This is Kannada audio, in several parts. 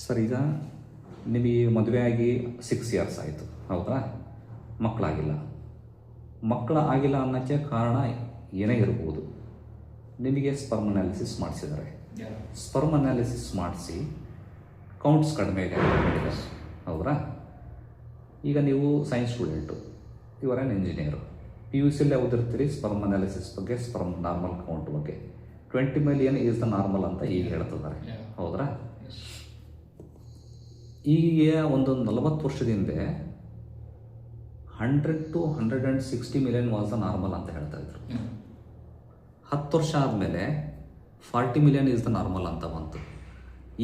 ಸರ್ ಈಗ ನಿಮಗೆ ಮದುವೆ ಆಗಿ ಸಿಕ್ಸ್ ಇಯರ್ಸ್ ಆಯಿತು. ಹೌದಾ? ಮಕ್ಕಳಾಗಿಲ್ಲ. ಮಕ್ಕಳ ಆಗಿಲ್ಲ ಅನ್ನೋಕ್ಕೆ ಕಾರಣ ಏನೇ ಇರ್ಬೋದು. ನಿಮಗೆ ಸ್ಪರ್ಮ್ ಅನಾಲಿಸಿಸ್ ಮಾಡಿಸಿದ್ದಾರೆ. ಸ್ಪರ್ಮ್ ಅನಾಲಿಸಿಸ್ ಮಾಡಿಸಿ ಕೌಂಟ್ಸ್ ಕಡಿಮೆ ಇದೆ. ಹೌದಾ? ಈಗ ನೀವು ಸೈನ್ಸ್ ಸ್ಟೂಡೆಂಟು ಇವರೇನು ಇಂಜಿನಿಯರು ಪಿ ಯು ಸಿಲ್ಲೇ ಓದಿರ್ತೀರಿ ಸ್ಪರ್ಮ್ ಅನಾಲಿಸಿಸ್ ಬಗ್ಗೆ ಸ್ಪರ್ಮ್ ನಾರ್ಮಲ್ ಕೌಂಟ್ ಬಗ್ಗೆ. Twenty million is the normal ಅಂತ ಈಗ ಹೇಳ್ತಿದ್ದಾರೆ. ಹೌದ್ರಾ ಈಗ ಒಂದು ನಲವತ್ತು ವರ್ಷದ ಹಿಂದೆ hundred to hundred and sixty million was the normal ಅಂತ ಹೇಳ್ತಾ ಇದ್ರು. ಹತ್ತು ವರ್ಷ ಆದಮೇಲೆ forty million is the normal ಅಂತ ಬಂತು.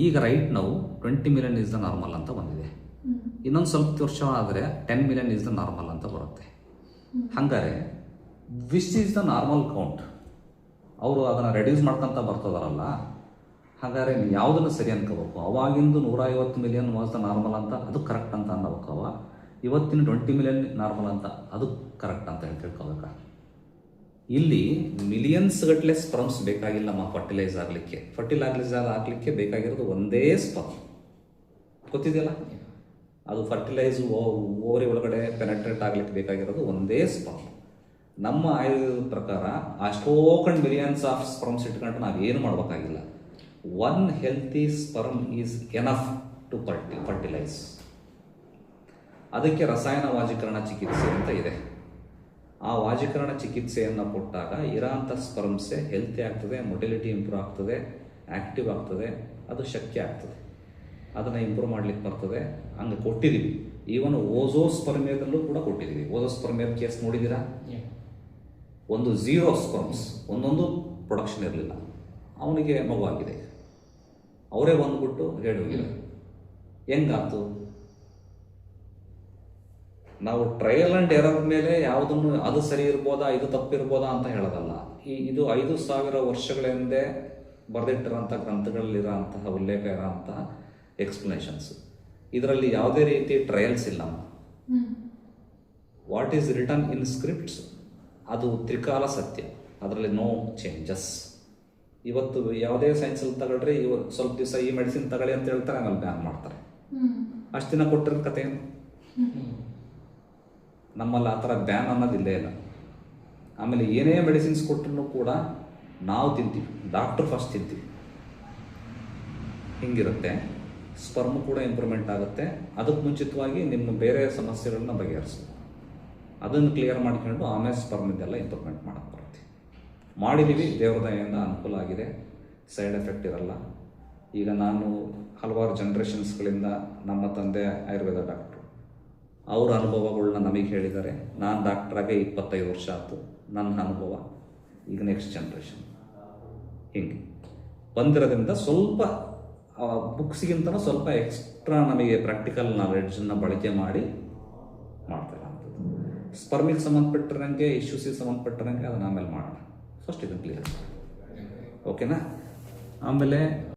ಈಗ ರೈಟ್ ನಾವು twenty million is the normal ಅಂತ ಬಂದಿದೆ. ಇನ್ನೊಂದು ಸ್ವಲ್ಪ ವರ್ಷ ಆದರೆ ten million is the normal ಅಂತ ಬರುತ್ತೆ. ಹಂಗಾರೆ which is the normal count ಅವರು ಅದನ್ನು ರೆಡ್ಯೂಸ್ ಮಾಡ್ಕೊಂತ ಬರ್ತದಾರಲ್ಲ ಹಾಗಾದ್ರೆ ನೀವು ಯಾವುದನ್ನು ಸರಿ ಅನ್ಕೋಬೇಕು? ಅವಾಗಿಂದು ನೂರ ಐವತ್ತು ಮಿಲಿಯನ್ ವಾಸ್ ನಾರ್ಮಲ್ ಅಂತ, ಅದು ಕರೆಕ್ಟ್ ಅಂತ ಅನ್ನಬೇಕವ ಇವತ್ತಿನ ಟ್ವೆಂಟಿ ಮಿಲಿಯನ್ ನಾರ್ಮಲ್ ಅಂತ, ಅದು ಕರೆಕ್ಟ್ ಅಂತ ಹೇಳಿ ತಿಳ್ಕೊಬೇಕಾ? ಇಲ್ಲಿ ಮಿಲಿಯನ್ಸ್ ಗಟ್ಟಲೆ ಸ್ಪರ್ಮ್ಸ್ ಬೇಕಾಗಿಲ್ಲಮ್ಮ ಫರ್ಟಿಲೈಸ್ ಆಗಲಿಕ್ಕೆ. ಫರ್ಟಿಲೈಸ್ ಆಗಲಿಕ್ಕೆ ಬೇಕಾಗಿರೋದು ಒಂದೇ ಸ್ಪರ್ಮ್ ಗೊತ್ತಿದೆಯಲ್ಲ? ಅದು ಫರ್ಟಿಲೈಸ್ ಓರಿ ಒಳಗಡೆ ಪೆನೆಟ್ರೇಟ್ ಆಗ್ಲಿಕ್ಕೆ ಬೇಕಾಗಿರೋದು ಒಂದೇ ಸ್ಪರ್ಮ್ ನಮ್ಮ ಆಯುರ್ವೇದ ಪ್ರಕಾರ ಅಷ್ಟೋಕಂಡ್ ಮಿಲಿಯನ್ಸ್ ಆಫ್ ಸ್ಪರ್ಮ್ಸ್ ಇಟ್ಕೊಂಡು ನಾವೇನು ಮಾಡಬೇಕಾಗಿಲ್ಲ? One healthy sperm is enough to fertilize. Fertilize ಅದಕ್ಕೆ ರಸಾಯನ ವಾಜೀಕರಣ ಚಿಕಿತ್ಸೆ ಅಂತ ಇದೆ. ಆ ವಾಜೀಕರಣ ಚಿಕಿತ್ಸೆಯನ್ನು ಕೊಟ್ಟಾಗ ಇರೋಂಥ ಸ್ಪರ್ಮ್ಸೆ ಹೆಲ್ತಿ ಆಗ್ತದೆ ಮೊಟಿಲಿಟಿ ಇಂಪ್ರೂವ್ ಆಗ್ತದೆ ಆ್ಯಕ್ಟಿವ್ ಆಗ್ತದೆ ಅದು ಶಕ್ಯ ಆಗ್ತದೆ. ಅದನ್ನು ಇಂಪ್ರೂವ್ ಮಾಡ್ಲಿಕ್ಕೆ ಬರ್ತದೆ ಹಂಗೆ ಕೊಟ್ಟಿದ್ದೀವಿ ಈವನ್ ಓಝೋ ಸ್ಪರ್ಮಿಯದಲ್ಲೂ ಕೂಡ ಕೊಟ್ಟಿದ್ದೀವಿ ಓಝೋ ಸ್ಪರ್ಮಿಯದ ಕೇಸ್ ನೋಡಿದ್ದೀರಾ ಒಂದು ಝೀರೋ ಸ್ಪರ್ಮ್ಸ್ ಒಂದೊಂದು ಪ್ರೊಡಕ್ಷನ್ ಇರಲಿಲ್ಲ. ಅವನಿಗೆ ಮಗುವಾಗಿದೆ ಅವರೇ ಬಂದ್ಬಿಟ್ಟು ಹೇಳಿ ಹೆಂಗಾಯ್ತು? ಹೆಂಗಾತು ನಾವು ಟ್ರಯಲ್ ಅಂಡ್ ಎರರ್ ಮೇಲೆ ಯಾವುದನ್ನು ಅದು ಸರಿ ಇರ್ಬೋದಾ ಇದು ತಪ್ಪಿರ್ಬೋದಾ ಅಂತ ಹೇಳೋದಲ್ಲ. ಈ ಇದು ಐದು ಸಾವಿರ ವರ್ಷಗಳ ಹಿಂದೆ ಬರೆದಿಟ್ಟಿರೋಂಥ ಗ್ರಂಥಗಳಲ್ಲಿರೋಂತಹ ಉಲ್ಲೇಖ ಇರೋಂತಹ ಎಕ್ಸ್ಪ್ಲನೇಷನ್ಸ್ ಇದರಲ್ಲಿ ಯಾವುದೇ ರೀತಿ ಟ್ರಯಲ್ಸ್ ಇಲ್ಲ. What is written in scripts ಅದು ತ್ರಿಕಾಲ ಸತ್ಯ. ಅದರಲ್ಲಿ ನೋ ಚೇಂಜಸ್ ಇವತ್ತು ಯಾವುದೇ ಸೈನ್ಸಲ್ಲಿ ತಗೊಳ್ರಿ ಇವತ್ತು ಸ್ವಲ್ಪ ದಿವಸ ಈ ಮೆಡಿಸಿನ್ ತಗೊಳ್ಳಿ ಅಂತ ಹೇಳ್ತಾರೆ ಆಮೇಲೆ ಬ್ಯಾನ್ ಮಾಡ್ತಾರೆ. ಅಷ್ಟು ದಿನ ಕೊಟ್ಟಿರೋ ಕತೆ ಏನು? ನಮ್ಮಲ್ಲಿ ಆ ಥರ ಬ್ಯಾನ್ ಅನ್ನೋದು ಇಲ್ಲೇ ಆಮೇಲೆ ಏನೇ ಮೆಡಿಸಿನ್ಸ್ ಕೊಟ್ಟರು ಕೂಡ ನಾವು ತಿಂತೀವಿ ಡಾಕ್ಟ್ರ್ ಫಸ್ಟ್ ತಿಂತೀವಿ. ಹಿಂಗಿರುತ್ತೆ. ಸ್ಪರ್ಮ್ ಕೂಡ ಇಂಪ್ರೂವ್ಮೆಂಟ್ ಆಗುತ್ತೆ. ಅದಕ್ಕೆ ಮುಂಚಿತವಾಗಿ ನಿಮ್ಮ ಬೇರೆ ಸಮಸ್ಯೆಗಳನ್ನ ಬಗೆಹರಿಸ್ಬೇಕು. ಅದನ್ನು ಕ್ಲಿಯರ್ ಮಾಡ್ಕೊಂಡು ಆಮೇಲೆ ಸ್ಪರ್ಮಿದ್ದೆಲ್ಲ ಇಂಪ್ರೂವ್ಮೆಂಟ್ ಮಾಡಕ್ಕೆ ಬರುತ್ತೆ ಮಾಡಿದ್ದೀವಿ, ದೇವ್ರ ದಯೆಯಿಂದ ಅನುಕೂಲ ಆಗಿದೆ. ಸೈಡ್ ಎಫೆಕ್ಟ್ ಇರಲ್ಲ. ಈಗ ನಾನು ಹಲವಾರು ಜನ್ರೇಷನ್ಸ್ಗಳಿಂದ ನಮ್ಮ ತಂದೆ ಆಯುರ್ವೇದ ಡಾಕ್ಟ್ರು. ಅವ್ರ ಅನುಭವಗಳನ್ನ ನಮಗೆ ಹೇಳಿದ್ದಾರೆ. ನಾನು ಡಾಕ್ಟ್ರಾಗೆ ಇಪ್ಪತ್ತೈದು ವರ್ಷ ಆಯಿತು. ನನ್ನ ಅನುಭವ ಈಗ ನೆಕ್ಸ್ಟ್ ಜನ್ರೇಷನ್ ಹಿಂಗೆ. ಬಂದಿರೋದ್ರಿಂದ ಸ್ವಲ್ಪ ಬುಕ್ಸ್ಗಿಂತನೂ ಸ್ವಲ್ಪ ಎಕ್ಸ್ಟ್ರಾ ನಮಗೆ ಪ್ರಾಕ್ಟಿಕಲ್ ನಾಲೆಡ್ಜನ್ನು ಬಳಕೆ ಮಾಡಿ ಮಾಡ್ತಾ ಇರೋಂಥದ್ದು ಸ್ಪರ್ಮಿಗೆ ಸಂಬಂಧಪಟ್ಟಿರಂಗೆ ಇಶ್ಯೂಸಿಗೆ ಸಂಬಂಧಪಟ್ಟಿರಂಗೆ ಅದನ್ನ ಆಮೇಲೆ ಮಾಡೋಣ. ಫಸ್ಟ್ ಇದನ್ನು ಕ್ಲಿಯರ್ ಓಕೆನಾ ಆಮೇಲೆ